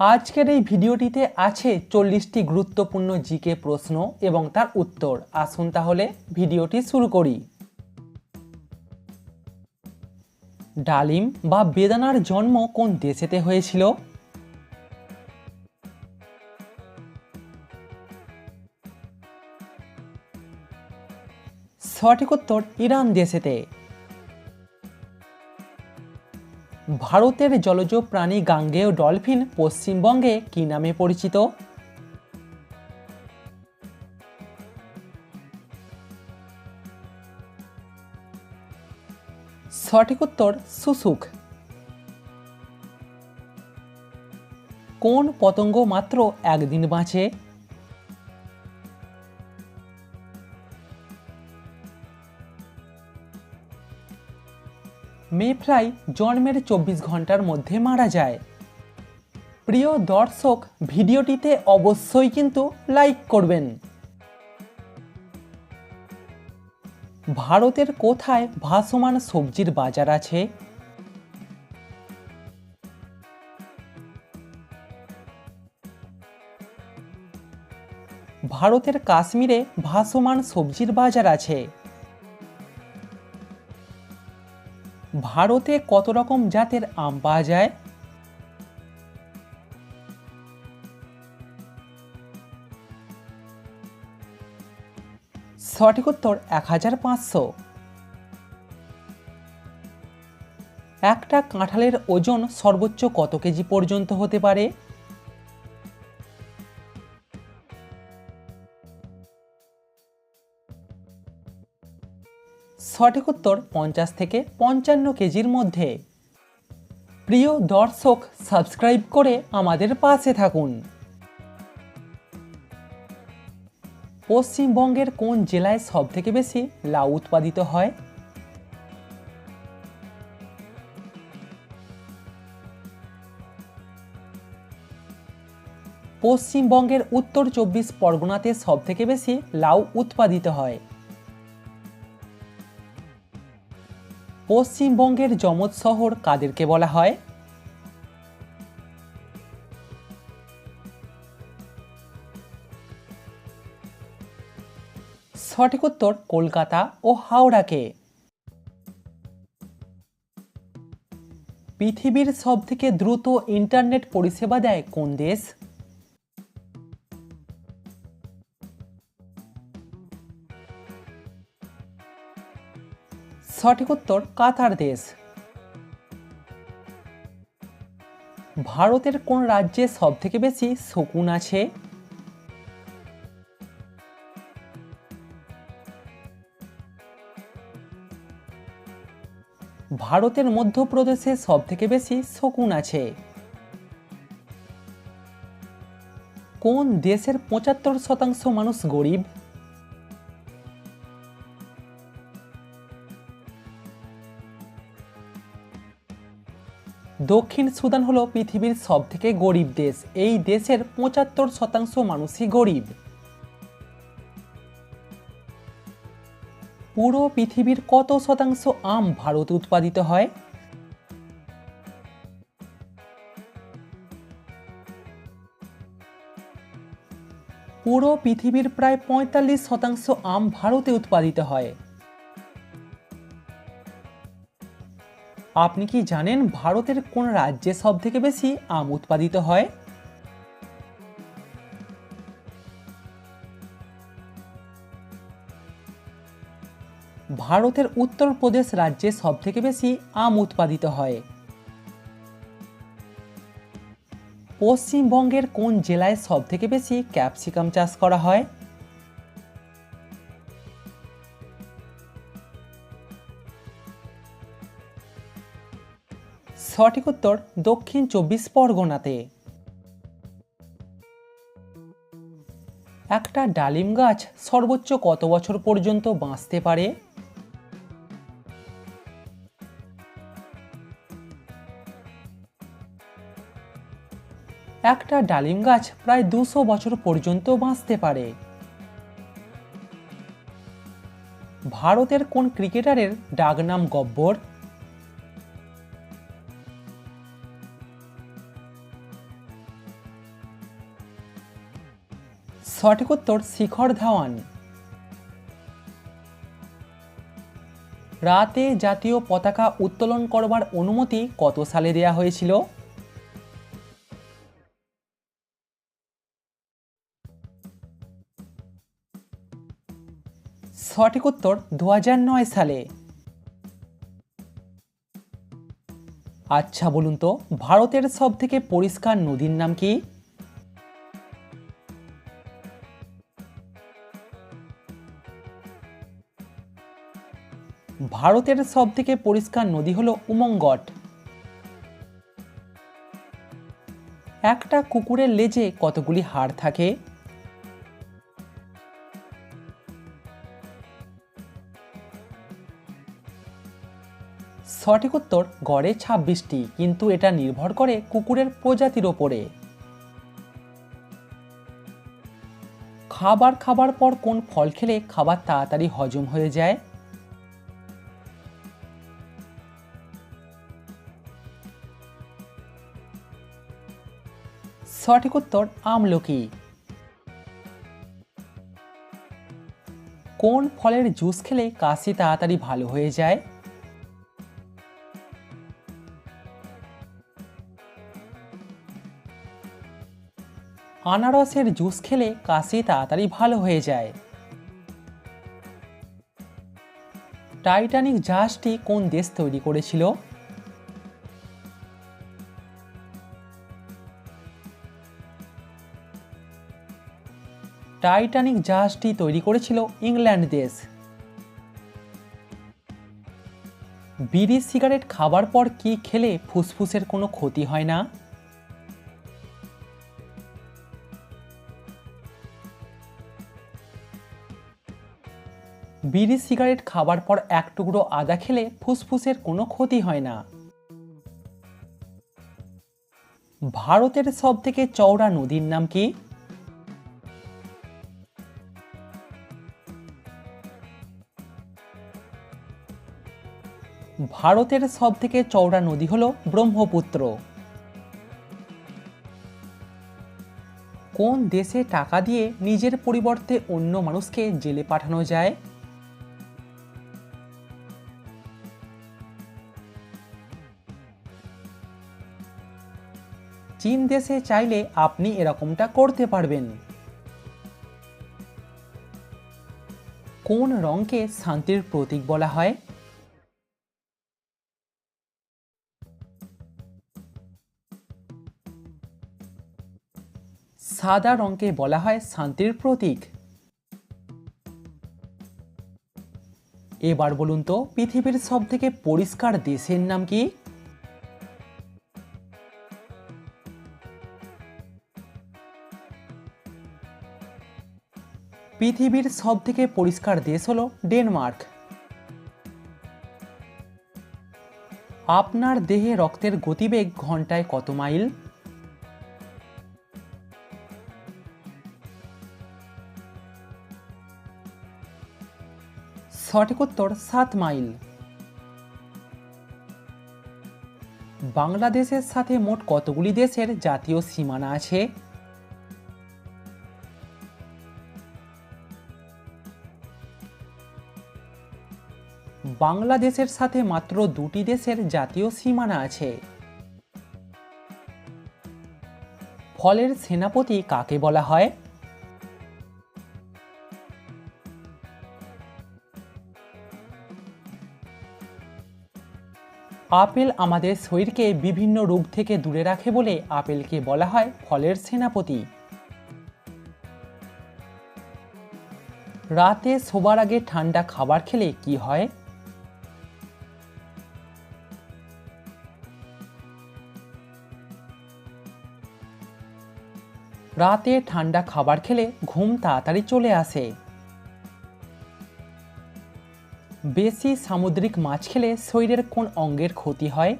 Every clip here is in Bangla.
আজকের এই ভিডিওটিতে আছে চল্লিশটি গুরুত্বপূর্ণ জিকে প্রশ্ন এবং তার উত্তর। আসুন তাহলে ভিডিওটি শুরু করি। ডালিম বা বেদানার জন্ম কোন দেশেতে হয়েছিল? সঠিক উত্তর ইরান দেশেতে। ভারতের জলজ প্রাণী গাঙ্গেয় ডলফিন পশ্চিমবঙ্গে কী নামে পরিচিত? সঠিক উত্তর সুসুক কোন পতঙ্গ মাত্র একদিন বাঁচে? মেফ্লাই জন্মের চব্বিশ ঘণ্টার মধ্যে মারা যায়। প্রিয় দর্শক, ভিডিওটিতে অবশ্যই কিন্তু লাইক করবেন। ভারতের কোথায় ভাসমান সবজির বাজার আছে? ভারতের কাশ্মীরে ভাসমান সবজির বাজার আছে। ভারতে কত রকম জাতের আম পাওয়া যায়? সঠিক উত্তর এক হাজার পাঁচশো। একটা কাঁঠালের ওজন সর্বোচ্চ কত কেজি পর্যন্ত হতে পারে? সঠিক উত্তর পঞ্চাশ থেকে পঞ্চান্ন কেজির মধ্যে। প্রিয় দর্শক সাবস্ক্রাইব করে আমাদের পাশে থাকুন। পশ্চিমবঙ্গের কোন জেলায় সবথেকে বেশি লাউ উৎপাদিত হয়? পশ্চিমবঙ্গের উত্তর চব্বিশ পরগনাতে সবথেকে বেশি লাউ উৎপাদিত হয়। পশ্চিমবঙ্গের যমজ শহর কাদেরকে বলা হয়? সঠিক উত্তর কলকাতা ও হাওড়াকে। পৃথিবীর সবথেকে দ্রুত ইন্টারনেট পরিষেবা দেয় কোন দেশ? সঠিক উত্তর কাতার দেশ। ভারতের কোন রাজ্যে সবথেকে বেশি শকুন আছে? ভারতের মধ্যপ্রদেশে সবথেকে বেশি শকুন আছে। কোন দেশের পঁচাত্তর শতাংশ মানুষ গরিব? দক্ষিণ সুদান হলো পৃথিবীর সবথেকে গরিব দেশ। এই দেশের পঁচাত্তর শতাংশ মানুষই গরিব। পুরো পৃথিবীর কত শতাংশ আম ভারতে উৎপাদিত হয়? পুরো পৃথিবীর প্রায় পঁয়তাল্লিশ শতাংশ আম ভারতে উৎপাদিত হয়। আপনি কি জানেন ভারতের কোন রাজ্যে সব থেকে বেশি আম উৎপাদিত হয়? ভারতের উত্তরপ্রদেশ রাজ্যে সব থেকে বেশি আম উৎপাদিত হয়। পশ্চিমবঙ্গের কোন জেলায় সব থেকে বেশি ক্যাপসিকাম চাষ করা হয়? সঠিক উত্তর দক্ষিণ চব্বিশ পরগনাতে। একটা ডালিম গাছ সর্বোচ্চ কত বছর পর্যন্ত বাঁচতে পারে? একটা ডালিম গাছ প্রায় দুশো বছর পর্যন্ত বাঁচতে পারে। ভারতের কোন ক্রিকেটারের ডাকনাম গব্বর? সঠিক উত্তর শিখর ধাওয়ান। রাতে জাতীয় পতাকা উত্তোলন করবার অনুমতি কত সালে দেয়া হয়েছিল? সঠিক উত্তর দু হাজার নয় সালে। আচ্ছা বলুন তো, ভারতের সব থেকে পরিষ্কার নদীর নাম কি? ভারতের সব থেকে পরিষ্কার নদী হলো উমঙ্গট। একটা কুকুরের লেজে কতগুলি হাড় থাকে? সঠিক উত্তর, গড়ে ছাব্বিশটি, কিন্তু এটা নির্ভর করে কুকুরের প্রজাতির ওপরে। খাবার খাবার পর কোন ফল খেলে খাবার তাড়াতাড়ি হজম হয়ে যায়? সঠিক উত্তর আমলকি। কোন ফলের জুস খেলে কাশি তাড়াতাড়ি ভালো হয়ে যায়? আনারসের জুস খেলে কাশি তাড়াতাড়ি ভালো হয়ে যায়। টাইটানিক জাহাজটি কোন দেশ তৈরি করেছিল? টাইটানিক জাহাজটি তৈরি করেছিল ইংল্যান্ড দেশ। বিড়ি সিগারেট খাবার পর কি খেলে ফুসফুসের কোনো ক্ষতি হয় না? বিড়ি সিগারেট খাবার পর এক টুকরো আদা খেলে ফুসফুসের কোনো ক্ষতি হয় না। ভারতের সব থেকে চওড়া নদীর নাম কি? ভারতের সব থেকে চওড়া নদী হল ব্রহ্মপুত্র। কোন দেশে টাকা দিয়ে নিজের পরিবর্তে অন্য মানুষকে জেলে পাঠানো যায়? চীন দেশে চাইলে আপনি এরকমটা করতে পারবেন। কোন রঙকে শান্তির প্রতীক বলা হয়? সাদা রঙকে বলা হয় শান্তির প্রতীক। এবার বলুন তো, পৃথিবীর সব থেকে পরিষ্কার দেশের নাম কি? পৃথিবীর সব থেকে পরিষ্কার দেশ হলো ডেনমার্ক। আপনার দেহে রক্তের গতিবেগ ঘন্টায় কত মাইল? সঠিক উত্তর সাত মাইল। বাংলাদেশের সাথে মোট কতগুলি দেশের জাতীয় সীমানা আছে? বাংলাদেশের সাথে মাত্র দুটি দেশের জাতীয় সীমানা আছে। ফলের সেনাপতি কাকে বলা হয়? আপেল আমাদের শরীরকে বিভিন্ন রোগ থেকে দূরে রাখে বলে আপেলকে বলা হয় ফলের সেনাপতি। রাতে শোবার আগে ঠান্ডা খাবার খেলে কি হয়? রাতে ঠান্ডা খাবার খেলে ঘুম তাড়াতাড়ি চলে আসে। বেশি সামুদ্রিক মাছ খেলে শরীরের কোন অঙ্গের ক্ষতি হয়?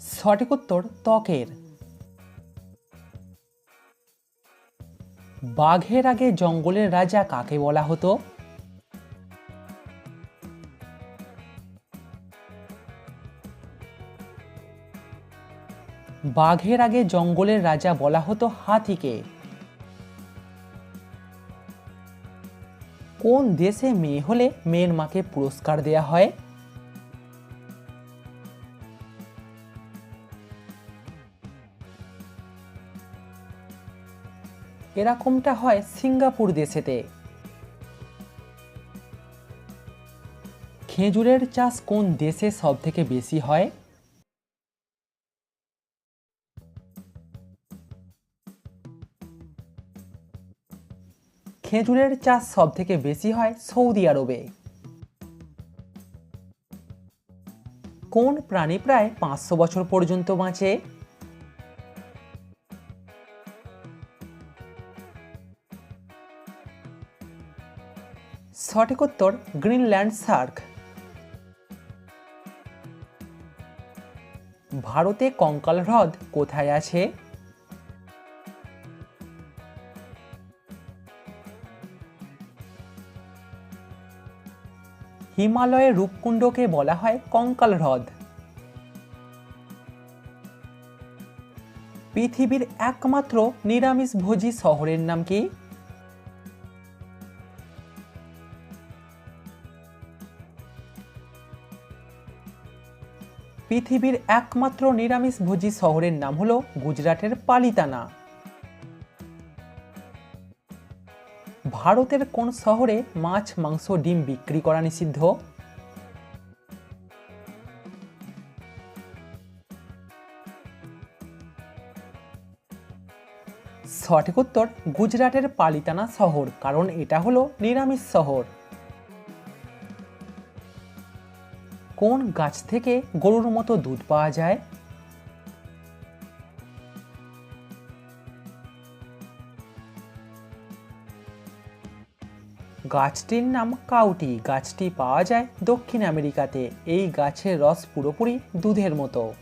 সঠিক উত্তর, ত্বকের। বাঘের আগে জঙ্গলের রাজা কাকে বলা হতো? বাঘের আগে জঙ্গলের রাজা বলা হতো হাতিকে। কোন দেশে মেয়ে হলে মেয়ের মাকে পুরস্কার দেয়া হয়? এরকমটা হয় সিঙ্গাপুর দেশেতে। খেজুরের চাষ কোন দেশে সব থেকে বেশি হয়? খেজুরের চাষ সব থেকে বেশি হয় সৌদি আরবে। কোন প্রাণী প্রায় পাঁচশো বছর পর্যন্ত বাঁচে? সঠিক উত্তর, গ্রিনল্যান্ড শার্ক ভারতে কঙ্কাল হ্রদ কোথায় আছে? হিমালয়ের রূপকুণ্ডকে বলা হয় কঙ্কাল হ্রদ। পৃথিবীর একমাত্র নিরামিষভোজী শহরের নাম কি? পৃথিবীর একমাত্র নিরামিষভোজী শহরের নাম হলো গুজরাটের পালিতানা। ভারতের কোন শহরে মাছ, মাংস, ডিম বিক্রি করা নিষিদ্ধ? সঠিক উত্তর, গুজরাটের পালিতানা শহর, কারণ এটা হলো নিরামিষ শহর। কোন গাছ থেকে গরুর মতো দুধ পাওয়া যায়? গাছটির নাম কাউটি। গাছটি পাওয়া যায় দক্ষিণ আমেরিকাতে। এই গাছের রস পুরোপুরি দুধের মতো।